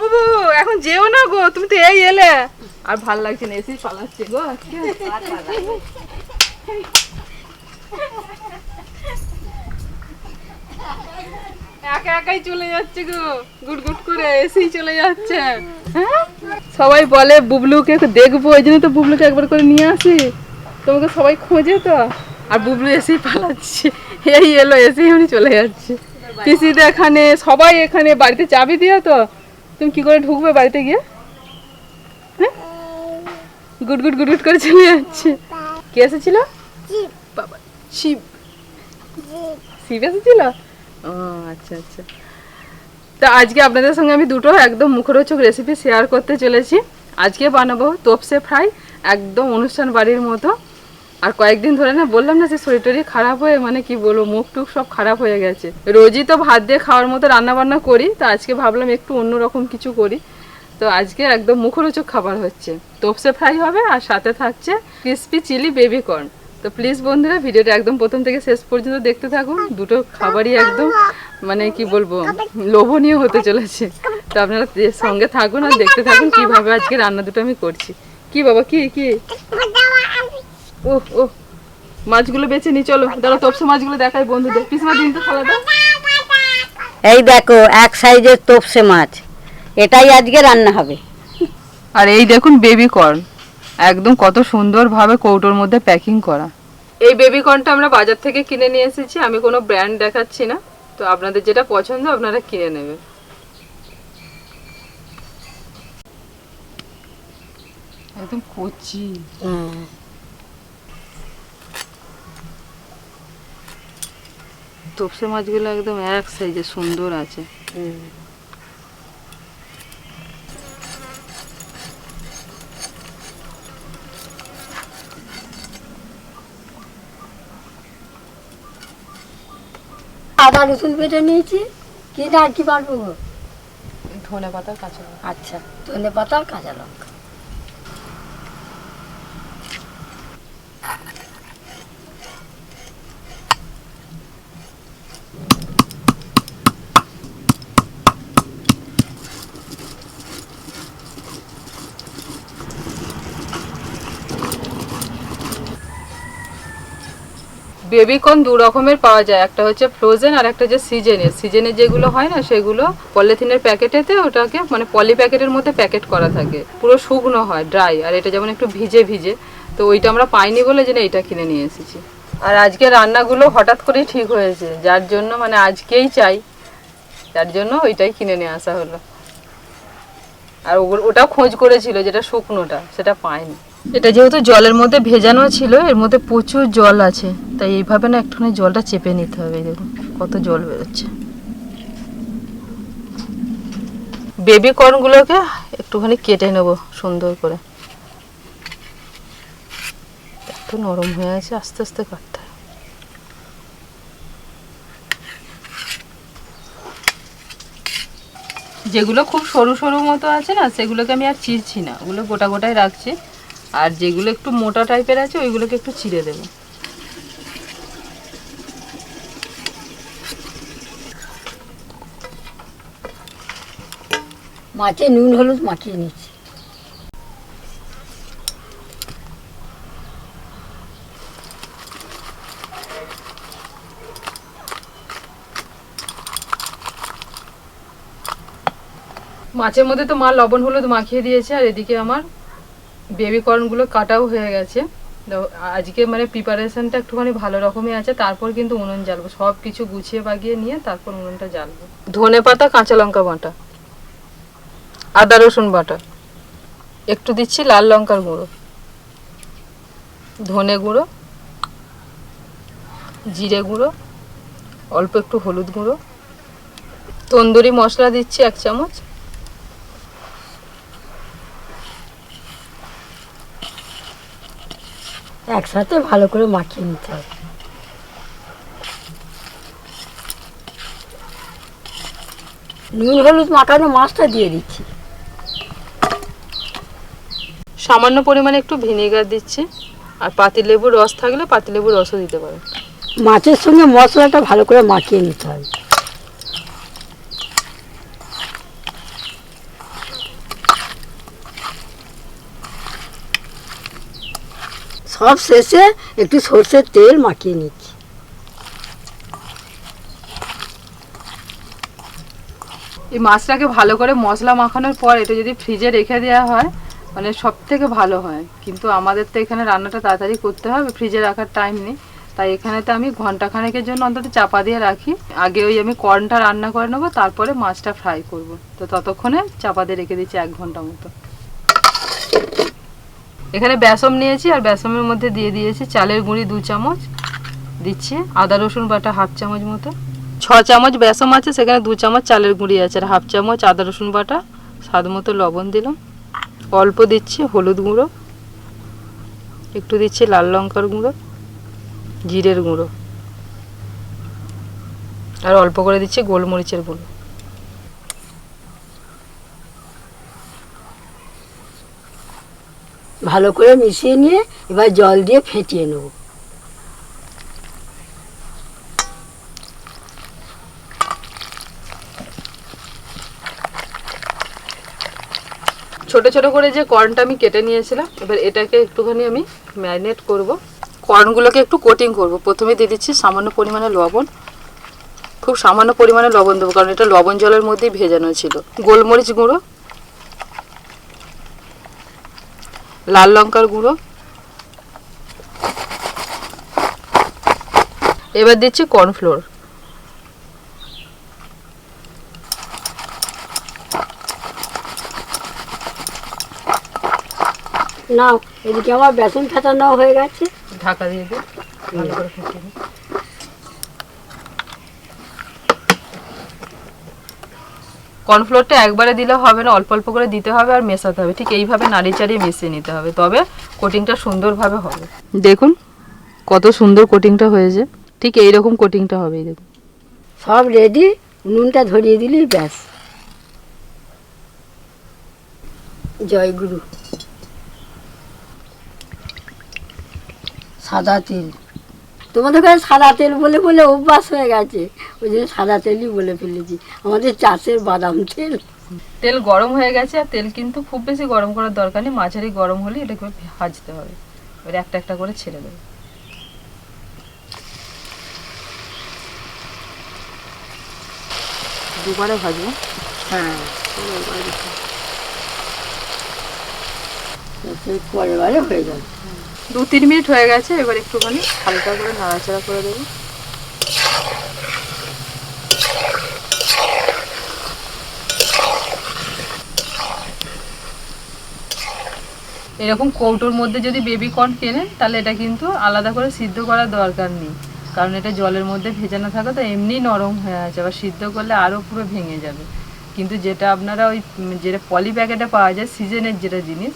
বাবু, এখন যেও না গো, তুমি তো এই এলে। আর ভালো লাগছে না এসেই পালাচ্ছে গো একা একাই চলে যাচ্ছে গো গুট গুট করে এসেই চলে যাচ্ছে। হ্যাঁ? সবাই বলে, বুবলুকে দেখব ওই জন্য তো বুবলুকে একবার করে নিয়ে আসি। তোমাকে সবাই খোঁজে তো। আর বুবলু এসেই পালাচ্ছে, এই এলো এসেই উনি চলে যাচ্ছে। পিসিদের এখানে, সবাই এখানে বাড়িতে চাবি দিয়ে তো। তুমি কি করে ঢুকবে বাড়িতে গিয়ে? হ্যাঁ? গুড গুড গুড গুড করে চলে যাচ্ছে। কে এসেছিল? বাবা শিব। শিব। এসেছিল? ও আচ্ছা আচ্ছা। তো আজকে আপনাদের সঙ্গে আমি দুটো একদম মুখরোচক রেসিপি শেয়ার করতে চলেছি। আজকে বানাবো তোপসে ফ্রাই একদম অনুষ্ঠান বাড়ির মতো। আর কয়েকদিন ধরে না বললাম না যে শরীর টরীর খারাপ হয়ে মানে কি বলব, মুখ টুক সব খারাপ হয়ে গেছে। রোজই তো ভাত দিয়ে খাওয়ার মতো রান্না বান্না করি, তো আজকে ভাবলাম একটু অন্যরকম কিছু করি। তো আজকে একদম মুখরোচক খাবার হচ্ছে। তোপসে ফ্রাই হবে আর সাথে থাকছে ক্রিসপি চিলি বেবি কর্ন। তো প্লিজ বন্ধুরা, ভিডিওটা একদম প্রথম থেকে শেষ পর্যন্ত দেখতে থাকুন। দুটো খাবারই একদম মানে কি বলব, লোভনীয় হতে চলেছে। তো আপনারা সঙ্গে থাকুন আর দেখতে থাকুন কীভাবে আজকে রান্না দুটো আমি করছি। কি বাবা, কি কি? ও ও মাছগুলো বেছে নি চলো দাঁড়া তপসে মাছগুলো দেখাই বন্ধুদের। পিসমা দিন তো দাও। এই দেখো এক সাইজের তোপসে মাছ। এটাই আজকে রান্না হবে। আর এই দেখুন বেবি কর্ন একদম কত সুন্দরভাবে কৌটোর মধ্যে প্যাকিং করা। এই বেবি কর্নটা আমরা বাজার থেকে কিনে নিয়ে এসেছি আমি কোনো ব্র্যান্ড দেখাচ্ছি না। তো আপনাদের যেটা পছন্দ আপনারা কিনে নেবেন একদম কচি। তোপসে মাছগুলো একদম এক সাইজে সুন্দর আছে আদা রসুন বেটে নিয়েছি কি না কি পারব গো? ধনে পাতার কাঁচা লঙ্কা। আচ্ছা ধনে পাতা কাঁচা লঙ্কা বেবি কর্ন দু রকমের পাওয়া যায়। একটা হচ্ছে ফ্রোজেন আর একটা হচ্ছে সিজেনের সিজনের যেগুলো হয় না, সেগুলো পলিথিনের প্যাকেটেতে ওটাকে মানে পলি প্যাকেটের মধ্যে প্যাকেট করা থাকে। পুরো শুকনো হয় ড্রাই আর এটা যেমন একটু ভিজে ভিজে। তো ওইটা আমরা পাইনি বলে যেন এটা কিনে নিয়ে এসেছি। আর আজকে রান্নাগুলো হঠাৎ করেই ঠিক হয়েছে, যার জন্য মানে আজকেই চাই। যার জন্য ওইটাই কিনে নিয়ে আসা হলো। আর ওটাও খোঁজ করেছিল যেটা শুকনোটা, সেটা পাইনি। এটা যেহেতু জলের মধ্যে ভেজানো ছিল, এর মধ্যে প্রচুর জল আছে। তাই এইভাবে না একটুখানি জলটা চেপে নিতে হবে দেখুন কত জল বেরোচ্ছে। বেবি কর্নগুলোকে একটুখানি কেটে নেব সুন্দর করে। একটু নরম হয়ে আছে, আস্তে আস্তে কাটতে যেগুলো খুব সরু সরু মতো আছে না, সেগুলোকে আমি আর চিরছি না, ওগুলো গোটা গোটাই রাখছি। আর যেগুলো একটু মোটা টাইপের আছে ওইগুলোকে একটু চিড়ে দেবো। মাছে নুন হলুদ মাখিয়ে নিচ্ছি। মাছের মধ্যে তো মা লবণ হলুদ মাখিয়ে দিয়েছে আর এদিকে আমার বেবি কর্নগুলো কাটাও হয়ে গেছে। আজকে মানে প্রিপারেশনটা একটুখানি ভালো রকমই আছে, তারপর কিন্তু উনুন জ্বালবো। সব কিছু গুছিয়ে বাগিয়ে নিয়ে তারপর উনুনটা জ্বালবো। ধনে পাতা, কাঁচা লঙ্কা বাটা আদা, রসুন বাটা। একটু দিচ্ছি লাল লঙ্কার গুঁড়ো। ধনে গুঁড়ো, জিরে গুঁড়ো, অল্প একটু হলুদ গুঁড়ো। তন্দুরি মশলা দিচ্ছি এক চামচ। একসাথে ভালো করে মাখিয়ে নিতে হবে। নুন হলুদ মাখানো মাছটা দিয়ে দিচ্ছি। সামান্য পরিমাণে একটু ভিনেগার দিচ্ছি আর পাতিলেবুর রস থাকলে পাতিলেবুর রসও দিতে পারেন। মাছের সঙ্গে মশলাটা ভালো করে মাখিয়ে নিতে হবে। সব শেষে একটু সর্ষের তেল মাখিয়ে নিচ্ছি। এই মাছটাকে ভালো করে মশলা মাখানোর পর এটা যদি ফ্রিজে রেখে দেওয়া হয় মানে সব থেকে ভালো হয়। কিন্তু আমাদের তো এখানে রান্নাটা তাড়াতাড়ি করতে হবে, ফ্রিজে রাখার টাইম নেই। তাই এখানে তো আমি ঘণ্টা খানেকের জন্য অন্তত চাপা দিয়ে রাখি। আগে ওই আমি কর্নটা রান্না করে নেব, তারপরে মাছটা ফ্রাই করব। তো ততক্ষণে চাপা দিয়ে রেখে দিচ্ছি এক ঘণ্টা মতো। এখানে বেসম নিয়েছি আর বেসমের মধ্যে দিয়ে দিয়েছি চালের গুঁড়ি দু চামচ, দিচ্ছি আদা, রসুন বাটা হাফ চামচ মতো। ছ চামচ বেসম আছে, সেখানে দু চামচ চালের গুঁড়ি আছে আর হাফ চামচ আদা, রসুন বাটা, স্বাদ মতো লবণ দিলাম। অল্প দিচ্ছি হলুদ গুঁড়ো, একটু দিচ্ছি লাল লঙ্কার গুঁড়ো, জিরের গুঁড়ো। আর অল্প করে দিচ্ছি গোলমরিচের গুঁড়ো। ভালো করে মিশিয়ে নিয়ে এবার জল দিয়ে ফেটিয়ে নেব। ছোট ছোট করে যে কর্নটা আমি কেটে নিয়েছিলাম, এবার এটাকে একটুখানি আমি ম্যারিনেট করব। কর্নগুলোকে একটু কোটিং করব। প্রথমে দিয়ে দিচ্ছি সামান্য পরিমাণে লবণ। খুব সামান্য পরিমাণে লবণ দেবো, কারণ এটা লবণ জলের মধ্যেই ভেজানো ছিল। গোলমরিচ গুঁড়ো লাল লঙ্কার গুঁড়ো। এবার দিচ্ছি কর্নফ্লোর। নাও এদিকে আমার বেসন ফেটানো হয়ে গেছে। ঢাকা দিয়ে দিই ভালো করে ফুটিয়ে নিই। কর্নফ্লোরটা একবারে দিলে হবে না অল্প অল্প করে দিতে হবে আর মেশাতে হবে। ঠিক এইভাবে নাড়ি চাড়িয়ে মিশিয়ে নিতে হবে। তবে কোটিংটা সুন্দরভাবে হবে। দেখুন কত সুন্দর কোটিংটা হয়েছে। ঠিক এই রকম কোটিংটা হবে দেখুন। সব রেডি নুনটা ধরিয়ে দিলেই ব্যাস। জয়গুরু সাদা তেল। তোমাদের কাছে সাদা তেল বলে বলে অভ্যাস হয়ে গেছে। ওই জন্য সাদা তেলই বলে ফেলেছি। আমাদের চাষের বাদাম তেল। তেল গরম হয়ে গেছে আর তেল কিন্তু খুব বেশি গরম করার দরকার নেই। মাঝারি গরম হলে এটা এটাকে ভাজতে হবে। এবার একটা একটা করে ছেড়ে দেবে। দুবারে ভাজবো? হ্যাঁ। হয়ে যাবে। দু তিন মিনিট হয়ে গেছে, এবার একটুখানি হালকা করে নাড়াচাড়া করে দেবো। এরকম কৌটোর মধ্যে যদি বেবি কর্ন কেনেন, তাহলে এটা কিন্তু আলাদা করে সিদ্ধ করার দরকার নেই। কারণ এটা জলের মধ্যে ভেজানো থাকে তো এমনি নরম হয়ে আছে আবার সিদ্ধ করলে আরও পুরো ভেঙে যাবে। কিন্তু যেটা আপনারা ওই, যেটা পলি প্যাকেটে পাওয়া যায় সিজনের যেটা জিনিস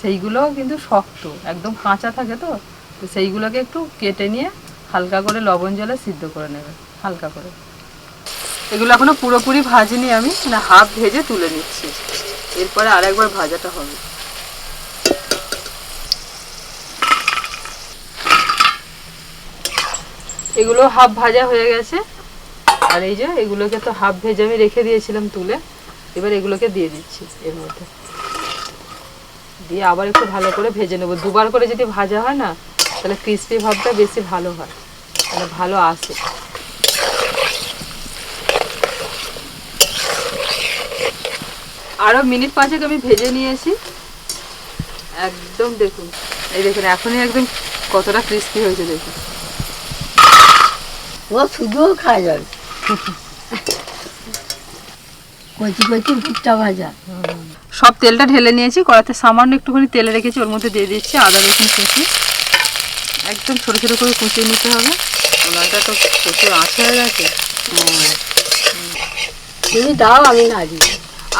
সেইগুলোও কিন্তু শক্ত, একদম কাঁচা থাকে তো তো সেইগুলোকে একটু কেটে নিয়ে হালকা করে লবণ জলে সিদ্ধ করে নেবে, হালকা করে। এগুলো এখনও পুরোপুরি ভাজিনি আমি না হাফ ভেজে তুলে নিচ্ছি। এরপরে আরেকবার ভাজাটা হবে। এগুলো হাফ ভাজা হয়ে গেছে, আর এই যে এগুলোকে তো হাফ ভেজে আমি রেখে দিয়েছিলাম তুলে, এবার এগুলোকে দিয়ে দিচ্ছি এর মধ্যে। দিয়ে আবার একটু ভালো করে ভেজে নেব। দুবার করে যদি ভাজা হয় না তাহলে ক্রিস্পি ভাবটা বেশি ভালো হয়। তাহলে ভালো আসে। আরও মিনিট পাঁচেক আমি ভেজে নিয়েছি। একদম দেখুন এই দেখুন এখনই একদম কতটা ক্রিস্পি হয়েছে দেখুন। ও শুধুও খাওয়া যাবে। কচি কচি ভুট্টা ভাজা। সব তেলটা ঢেলে নিয়েছি কড়াতে সামান্য একটুখানি তেলে রেখেছি ওর মধ্যে দিয়ে দিচ্ছি আদা রসুন কুচি। একদম ছোটো ছোটো করে কুচিয়ে নিতে হবে। ওনাটা তো প্রচুর আঁচ হয়ে গেছে। তুমি দাও আমি নাড়ি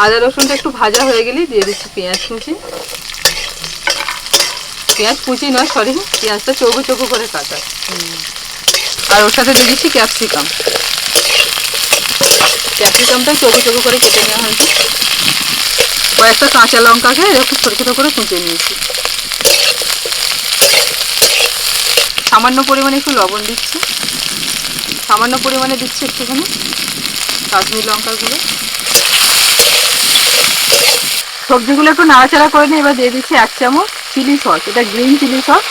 আদা রসুনটা একটু ভাজা হয়ে গেলেই দিয়ে দিচ্ছি পেঁয়াজ কুচি। পেঁয়াজ কুচি নয় সরি পেঁয়াজটা চৌকো চৌকো করে কাটা। আর ওর সাথে দিয়ে দিচ্ছি ক্যাপসিকাম। ক্যাপসিকামটা চৌকো চৌকো করে কেটে নেওয়া হয়েছে। কয়েকটা কাঁচা লঙ্কাকে এরকম ছোটো ছোটো করে কুচিয়ে নিয়েছি। সামান্য পরিমাণে একটু লবণ দিচ্ছি। সামান্য পরিমাণে দিচ্ছি একটুখানি কাশ্মীর লঙ্কাগুলো। সবজিগুলো একটু নাড়াচাড়া করে নিয়ে এবার দিয়ে দিচ্ছি এক চামচ চিলি সস। এটা green chilli sauce.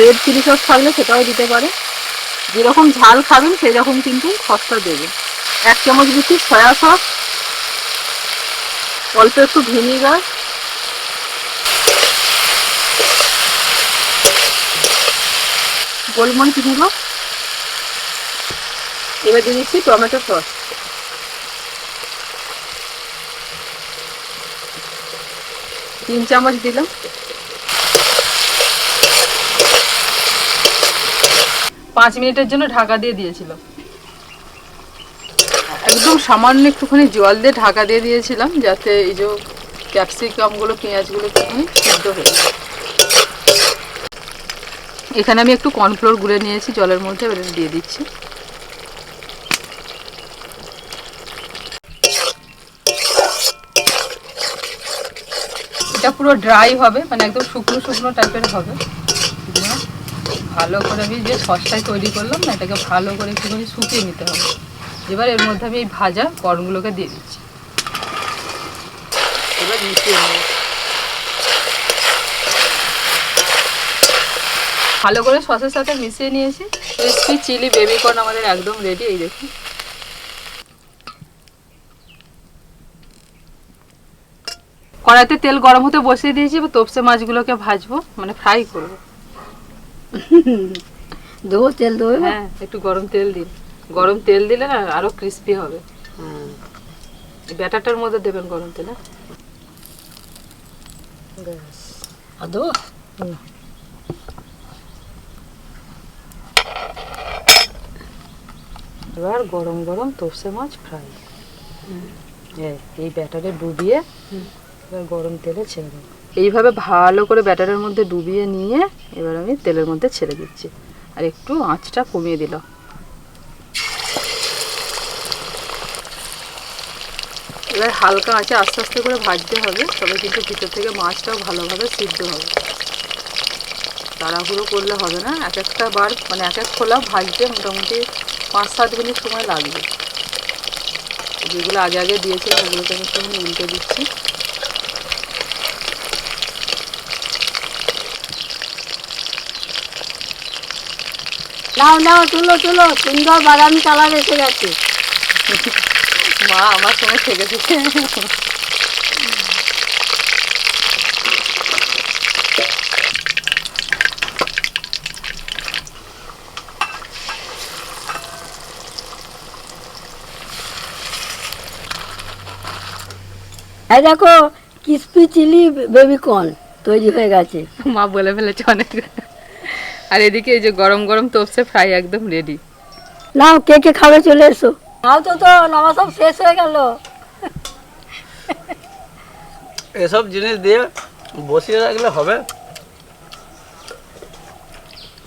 Red chilli sauce থাকলে সেটাও দিতে পারে। যেরকম ঝাল খাবেন সেই রকম কিন্তু সসটা দেবে এক চামচ দিচ্ছি সয়া সস। অল্প একটু ভিনিগার গোলমরিচ গুঁড়ো। এবার দিয়ে দিচ্ছি টমেটো সস। তিন চামচ দিলাম। পাঁচ মিনিটের জন্য ঢাকা দিয়ে দিয়েছিলাম। একদম সামান্য একটুখানি জল দিয়ে ঢাকা দিয়ে দিয়েছিলাম, যাতে এই যে ক্যাপসিকামগুলো, পেঁয়াজগুলো একটুখানি সিদ্ধ হয়ে যায়। এখানে আমি একটু কর্নফ্লোর গুলে নিয়েছি, জলের মধ্যে এবার দিয়ে দিচ্ছি। এটা পুরো ড্রাই হবে মানে একদম শুকনো শুকনো টাইপের হবে। ভালো করে আমি যে সসটাই তৈরি করলাম না, এটাকে ভালো করে একটুখানি শুকিয়ে নিতে হবে। এবার এর মধ্যে আমি এই ভাজা কর্নগুলোকে দিয়ে দিচ্ছি। এবার মিশিয়ে নেব। ভালো করে সসের সাথে মিশিয়ে নিয়েছি। ক্রিসপি চিলি বেবি কর্ন আমাদের একদম রেডি এই দেখুন। কড়াইতে তেল গরম হতে বসিয়ে দিয়েছি এবার তোপসে মাছগুলোকে ভাজবো মানে ফ্রাই করব। দেবো তেল দেবো হ্যাঁ একটু গরম তেল দিন। গরম তেল দিলে না আরও ক্রিস্পি হবে। ব্যাটারটার মধ্যে দেবেন গরম তেল হ্যাঁ? এবার গরম গরম তোপসে মাছ ফ্রাই। এই ব্যাটারে ডুবিয়ে এবার গরম তেলে ছেড়ে দেবো। এইভাবে ভালো করে ব্যাটারের মধ্যে ডুবিয়ে নিয়ে এবার আমি তেলের মধ্যে ছেড়ে দিচ্ছি। আর একটু আঁচটা কমিয়ে দিলাম এবার হালকা আঁচে আস্তে আস্তে করে ভাজতে হবে, তবে কিন্তু ভিতর থেকে মাছটাও ভালোভাবে সিদ্ধ হবে। তাড়াহুড়ো করলে হবে না, এক একটা বার মানে এক এক খোলা ভাজতে মোটামুটি পাঁচ সাত মিনিট সময় লাগবে। যেগুলো আগে আগে দিয়েছিলাম, ওগুলোকে আমি একটু উল্টে দিচ্ছি। নাও নাও, তুলো তুলো সুন্দর বাদামি কালার এসে গেছে। মা আমার সঙ্গে থেকে থেকে এই দেখো ক্রিসপি চিলি বেবি কর্ন তৈরি হয়ে গেছে। মা বলে ফেলেছে অনেক। আর এদিকে এই যে গরম গরম তোপসে ফ্রাই একদম রেডি নাও কে কে খাবে চলে এসো। নাও তো তো নামা সব শেষ হয়ে গেল। এসব জিনিস দিয়ে বসিয়ে রাখলে হবে।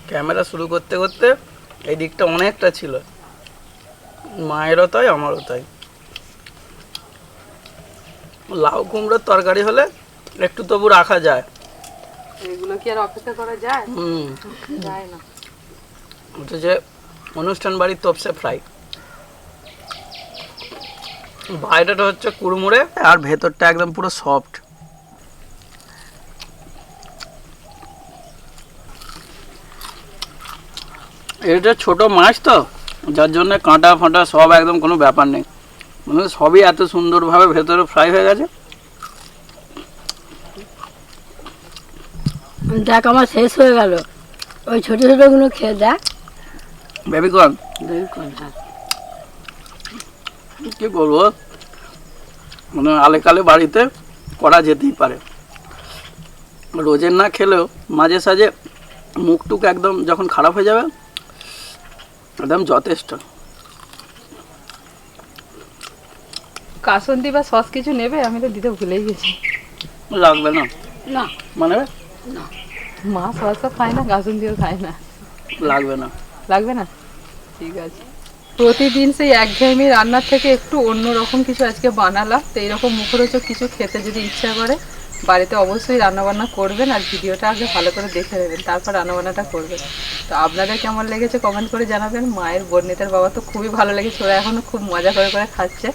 ক্যামেরা শুরু করতে করতে এই দিকটা অনেকটা ছিল। মায়েরও তাই আমারও তাই। লাউ কুমড়োর তরকারি হলে একটু তবু রাখা যায়। এগুলো কি আর অপেক্ষা করা যায়? হুম। যায় না। যে অনুষ্ঠান বাড়ির তপসে ফ্রাই। বাইরেটা হচ্ছে কুড়মুড়ে। আর ভেতরটা একদম পুরো সফট এটা ছোট মাছ তো যার জন্য কাঁটা ফাঁটা সব একদম কোনো ব্যাপার নেই। মানে সবই এত সুন্দরভাবে ভেতরে ফ্রাই হয়ে গেছে। দেখ আমার শেষ হয়ে গেল। ওই ছোট ছোটগুলো খেয়ে দেখ। বেবিকর্ন বেবি কর্ন হ্যাঁ। কি করব মানে আলেকালে বাড়িতে করা যেতেই পারে। রোজের না খেলেও মাঝে সাঝে মুখ টুক একদম যখন খারাপ হয়ে যাবে একদম যথেষ্ট। কাসন্দি বা সস কিছু নেবে? আমি তো দিতে ভুলেই গেছি। লাগবে না? না। মানে না। মা সসও খায় না কাসন্দিও খায় না। লাগবে না। লাগবে না? ঠিক আছে। প্রতিদিন সেই একঘেয়েমি রান্নার থেকে একটু অন্য রকম কিছু আজকে বানালাম। তো এইরকম মুখরোচক কিছু খেতে যদি ইচ্ছা করে, বাড়িতে অবশ্যই রান্নাবান্না করবেন আর ভিডিওটা আগে ভালো করে দেখে নেবেন, তারপর রান্নাবান্নাটা করবেন। তো আপনাদের কেমন লেগেছে কমেন্ট করে জানাবেন। মায়ের বর্ণিতার বাবা তো খুবই ভালো লেগেছে, ওরা এখনও খুব মজা করে করে খাচ্ছে।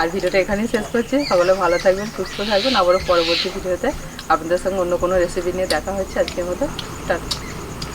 আর ভিডিওটা এখানেই শেষ করছি। সকলে ভালো থাকবেন, সুস্থ থাকবেন। আবারও পরবর্তী ভিডিওতে আপনাদের সঙ্গে অন্য কোনো রেসিপি নিয়ে দেখা হচ্ছে আজকের মতো। টাটা